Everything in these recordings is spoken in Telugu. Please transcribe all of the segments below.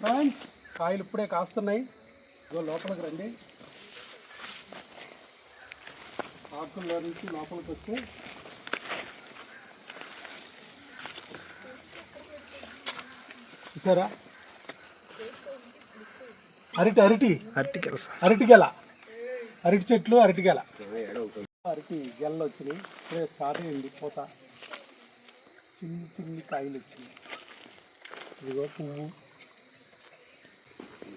ఫ్రెండ్స్ కాయలు ఇప్పుడే కాస్తున్నాయి. ఇదిగో లోపలికి రండి. ఆకుల్లో నుంచి లోపలికి వస్తే చూసారా? అరటి అరటి. అరటికల్. సార్ అరటిగెల అరటి చెట్లు అరటిగెల అరటి గెలలు వచ్చినాయి. ఇప్పుడే స్టార్ట్ అయింది పూత. చిన్ని చిన్ని కాయలు వచ్చినాయి. ఇదిగో పువ్వు.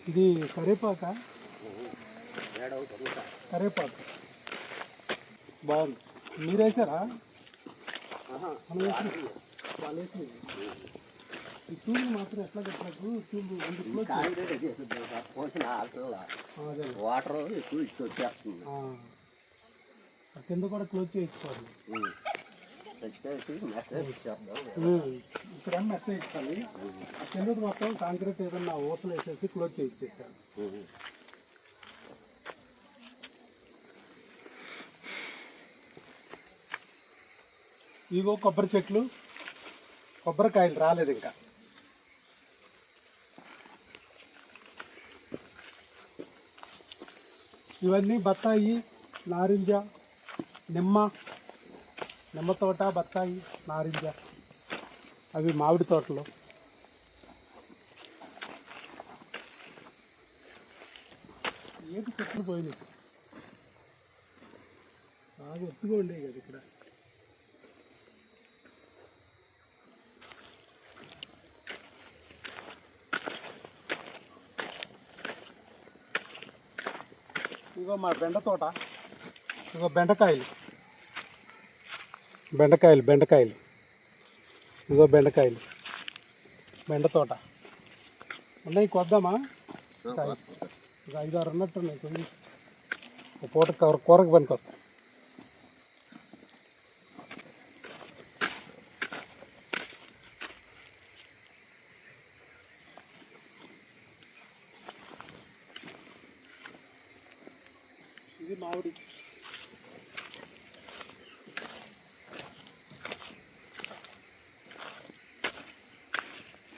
ఇది కరేపాక? కరేపాకు. బాగుంది. మీరు వేసారా? వాళ్ళు వేసినవి ఈ తూము మాత్రం ఎట్లా తూము ఎందుకు పోసిన వాటర్ ఎక్కువ ఇచ్చి వచ్చేస్తుంది కింద కూడా క్లోజ్ చేయించుకోవాలి. వచ్చేసి మెసేజ్ ఇచ్చేద్దాం ఇక్కడ మెసేజ్ ఇస్తాను ఆ మొత్తం కాంక్రీట్ ఏదన్నా ఊసలు వేసేసి క్లోజ్ చేయించేసాను ఇవో కొబ్బరి చెట్లు కొబ్బరికాయలు రాలేదు ఇంకా. ఇవన్నీ బత్తాయి నారింజ నిమ్మ నిమ్మ తోట బత్తాయి నారింజ. అవి మామిడి తోటలు. ఏది చెట్లు పోయినాయి? బాగా ఎత్తుగా ఉండేవి కదా ఇక్కడ. ఇగో మా బెండ తోట. ఇగో బెండకాయలు. బెండకాయలు బెండకాయలు. ఇదో బెండకాయలు. బెండ తోట. ఉన్నాయి కొద్దామా? ఒక ఐదు ఆరు ఉన్నట్టు ఉన్నాయి కొన్ని ఒక పూట కూర కూరకు పనికి వస్తాయి ఇది మామిడి.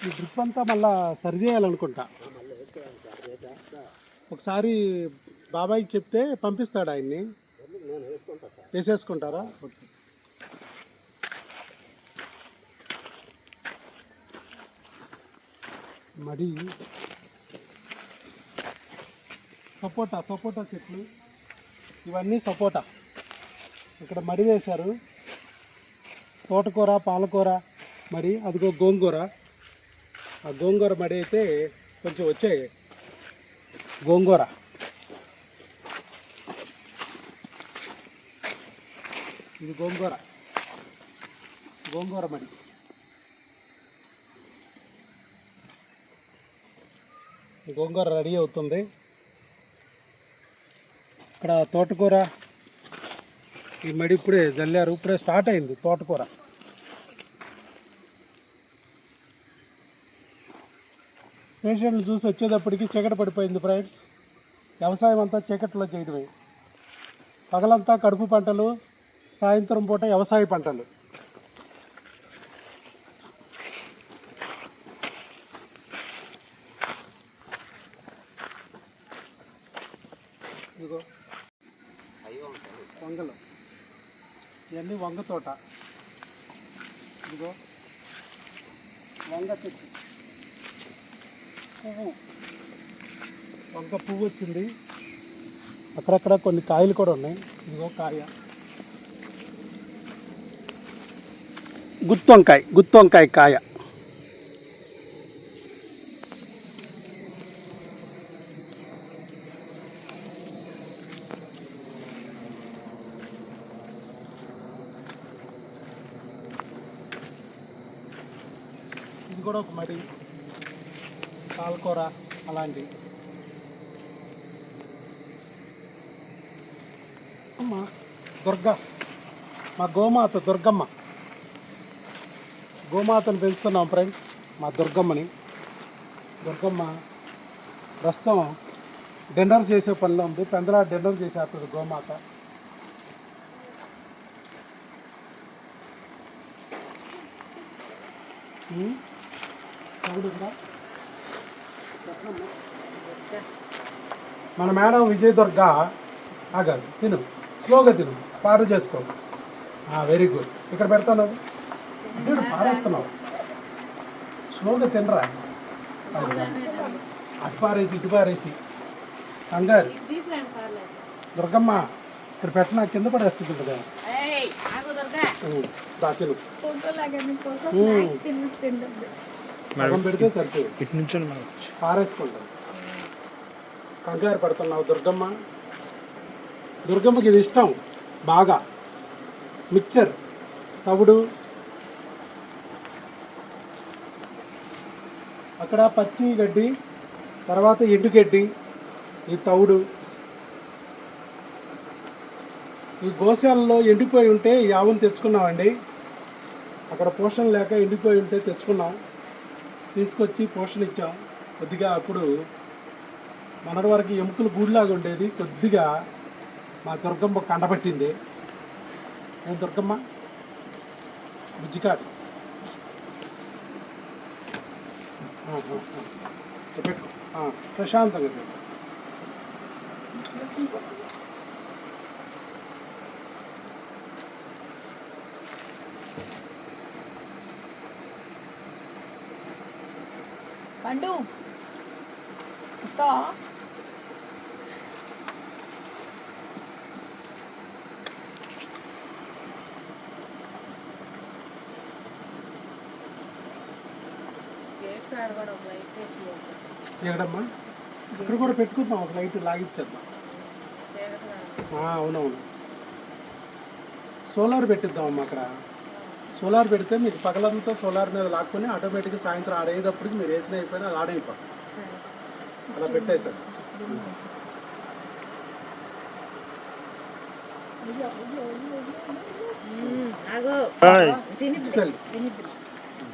ఈ డ్రిప్ అంతా మళ్ళీ సరి చేయాలనుకుంటా. ఒకసారి బాబాయ్కి చెప్తే పంపిస్తాడు ఆయన్ని? వేసేసుకుంటారా? ఓకే. మడి. సపోటా సపోటా చెట్లు. ఇవన్నీ సపోటా. ఇక్కడ మడి వేశారు. తోటకూర పాలకూర మరి అదిగో గోంగూర. ఆ గోంగూర మడి అయితే కొంచెం వచ్చాయి. గోంగూర. ఇది గోంగూర. గోంగూర మడి. గోంగూర రెడీ అవుతుంది. ఇక్కడ తోటకూర. ఈ మడి ఇప్పుడే జల్లారు. ఇప్పుడే స్టార్ట్ అయింది తోటకూర. పేషెంట్లు చూసి వచ్చేటప్పటికి చీకటి పడిపోయింది ఫ్రెండ్స్. వ్యవసాయం అంతా చీకట్లో చేయడమే. పగలంతా కడుపు పంటలు సాయంత్రం పూట వ్యవసాయ పంటలు. ఇదిగో. వంగలు. ఇవన్నీ వంగ తోట. ఇదిగో. వంగ చెట్టు. పువ్వు వంక పువ్వు వచ్చింది. అక్కడక్కడ కొన్ని కాయలు కూడా ఉన్నాయి. ఇదిగో కాయ. గుత్తొంకాయ గుత్తొంకాయ కాయ. ఇది కూడా ఒక మరి పాలకూర అలాంటివి అమ్మ. దుర్గా. మా గోమాత దుర్గమ్మ. గోమాతను పెంచుతున్నాం ఫ్రెండ్స్ మా దుర్గమ్మని. దుర్గమ్మ ప్రస్తుతం డిన్నర్ చేసే పనిలో ఉంది. పెందలా డిన్నర్ చేసేస్తుంది గోమాత. ఉందా? మన మేడం విజయదుర్గ ఆగాలి తిను స్లోగా తిను పాట చేసుకో. వెరీ గుడ్ ఇక్కడ పెడతాను? పారేస్తున్నావు స్లోగా తినరా? అటు పారేసి ఇటు పారేసి. కంగారు దుర్గమ్మ ఇక్కడ పెట్టిన? కింద పడేస్తుంది కదా. సగం పెడితే సరిపోయి ఇటు నుంచి పారేసుకుంటాం. కంగారు పడుతున్నావు దుర్గమ్మ. దుర్గమ్మకి ఇది ఇష్టం బాగా. మిక్చర్ తవుడు. అక్కడ పచ్చి గడ్డి తర్వాత ఎండు గడ్డి ఈ తవుడు. ఈ గోశాలలో ఎండిపోయి ఉంటే ఈ ఆవును తెచ్చుకున్నామండి. అక్కడ పోషణ లేక ఎండిపోయి ఉంటే తెచ్చుకున్నాం. తీసుకొచ్చి పోషణ ఇచ్చాం. కొద్దిగా అప్పుడు మొన్నటి వరకు ఎముకలు గూడిలాగా ఉండేది. కొద్దిగా మా దుర్గమ్మ కండబట్టింది. ఏం దుర్గమ్మ? బుజ్జికాడు. పెట్టుకో ప్రశాంతంగా పండు. వస్తావా? ఎక్కడమ్మా ఇక్కడ కూడా పెట్టుకుందాం ఒక లైట్ లాగిచ్చేద్దాం అవునవును. సోలార్ పెట్టిద్దాం అమ్మా అక్కడ. సోలార్ పెడితే మీకు పగలంతా సోలార్ మీద లాక్కొని ఆటోమేటిక్గా సాయంత్రం ఆడేటప్పటికి మీరు వేసిన అయిపోయినా అది ఆడైపోతుంది. అలా పెట్టేశారు.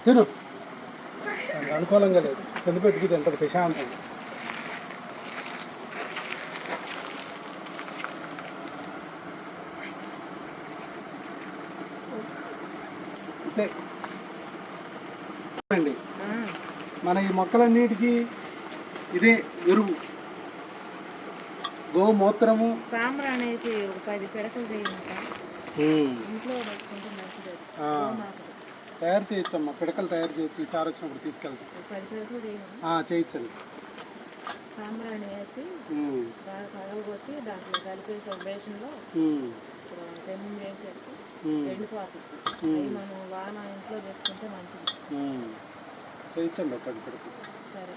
తిను. అనుకూలంగా లేదు. కింద పెట్టుకు తింటది ప్రశాంతంగా. అంతే. అండి. మన ఈ మొక్కలన్నిటికీ ఇదే ఎరువు. గోమూత్రము. సాంబ్ర అనేసి ఒక పది పిడకలు తయారు చేయొచ్చమ్మా. పిడకలు తయారు చేయొచ్చు ఈసారి వచ్చినప్పుడు తీసుకెళ్తాం. చేయించండి. సాంబ్రాణి వేసి ఉమ్, బాగా పగలగొట్టి దాంట్లో కలిపేసి బేషన్లో ఉమ్, తెమ్మిది వేసేసి ఉమ్, ఎండిపోతుంది ఉమ్. అవి మనం వాన ఇంట్లో పెట్టుకుంటే మంచిది. ఉమ్. చేయించండి ఒక పది పిడకలు సరే.